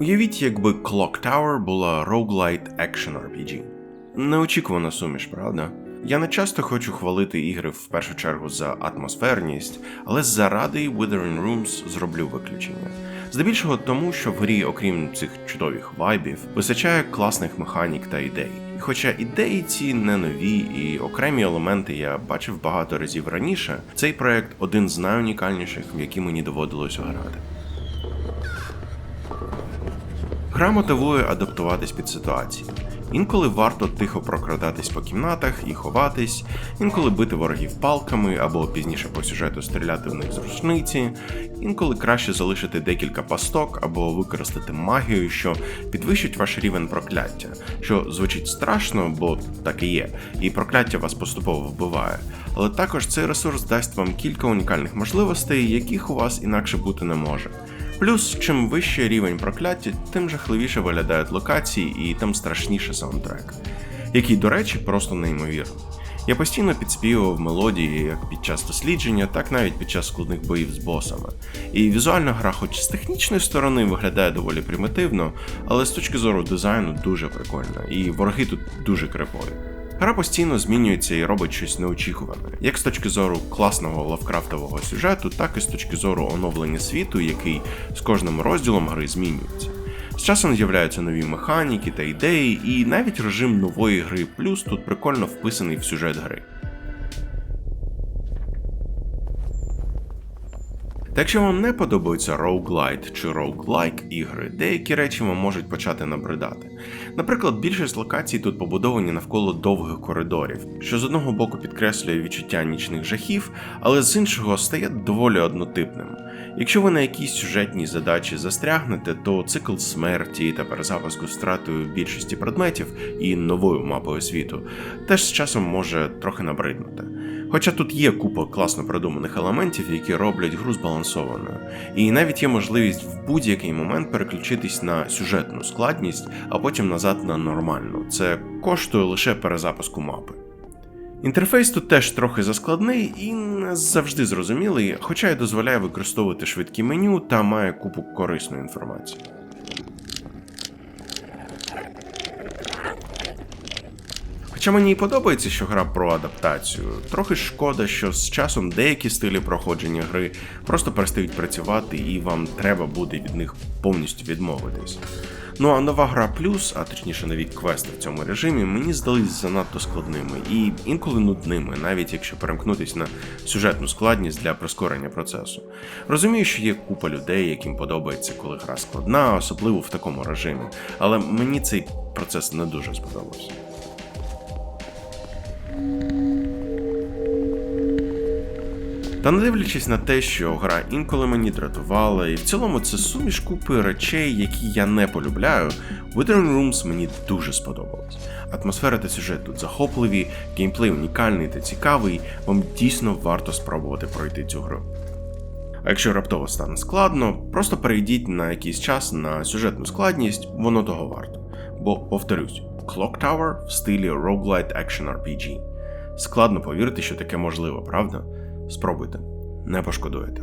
Уявіть, якби Clock Tower була roguelite Action RPG. Неочікувана суміш, правда? Я не часто хочу хвалити ігри в першу чергу за атмосферність, але заради Withering Rooms зроблю виключення. Здебільшого тому, що в грі, окрім цих чудових вайбів, вистачає класних механік та ідей. І хоча ідеї ці не нові і окремі елементи я бачив багато разів раніше, цей проект один з найунікальніших, в які мені доводилось грати. Гра мотивує адаптуватись під ситуації. Інколи варто тихо прокрадатись по кімнатах і ховатись, інколи бити ворогів палками або пізніше по сюжету стріляти в них з рушниці, інколи краще залишити декілька пасток або використати магію, що підвищить ваш рівень прокляття, що звучить страшно, бо так і є, і прокляття вас поступово вбиває. Але також цей ресурс дасть вам кілька унікальних можливостей, яких у вас інакше бути не може. Плюс, чим вищий рівень прокляття, тим жахливіше виглядають локації і тим страшніше саундтрек, який, до речі, просто неймовірний. Я постійно підспівував мелодії як під час дослідження, так навіть під час складних боїв з босами. І візуальна гра, хоч з технічної сторони, виглядає доволі примітивно, але з точки зору дизайну дуже прикольна, і вороги тут дуже крипові. Гра постійно змінюється і робить щось неочікуване, як з точки зору класного лавкрафтового сюжету, так і з точки зору оновлення світу, який з кожним розділом гри змінюється. З часом з'являються нові механіки та ідеї, і навіть режим нової гри плюс тут прикольно вписаний в сюжет гри. Та якщо вам не подобаються roguelite чи roguelike ігри, деякі речі вам можуть почати набридати. Наприклад, більшість локацій тут побудовані навколо довгих коридорів, що з одного боку підкреслює відчуття нічних жахів, але з іншого стає доволі однотипним. Якщо ви на якійсь сюжетній задачі застрягнете, то цикл смерті та перезапуску з втратою більшості предметів і новою мапою світу теж з часом може трохи набриднути. Хоча тут є купа класно продуманих елементів, які роблять гру збалансованою, і навіть є можливість в будь-який момент переключитись на сюжетну складність, а потім назад на нормальну. Це коштує лише перезапуску мапи. Інтерфейс тут теж трохи заскладний і не завжди зрозумілий, хоча й дозволяє використовувати швидкі меню та має купу корисної інформації. Хоча мені і подобається, що гра про адаптацію, трохи шкода, що з часом деякі стилі проходження гри просто перестають працювати і вам треба буде від них повністю відмовитись. Ну а нова гра плюс, а точніше нові квести в цьому режимі, мені здались занадто складними і інколи нудними, навіть якщо перемкнутись на сюжетну складність для прискорення процесу. Розумію, що є купа людей, яким подобається, коли гра складна, особливо в такому режимі, але мені цей процес не дуже сподобався. Та не дивлячись на те, що гра інколи мені дратувала, і в цілому це суміш купи речей, які я не полюбляю, Withering Rooms мені дуже сподобалось. Атмосфера та сюжет тут захопливі, геймплей унікальний та цікавий, вам дійсно варто спробувати пройти цю гру. А якщо раптово стане складно, просто перейдіть на якийсь час на сюжетну складність, воно того варто. Бо, повторюсь, Clock Tower в стилі Roguelite Action RPG. Складно повірити, що таке можливо, правда? Спробуйте, не пошкодуєте.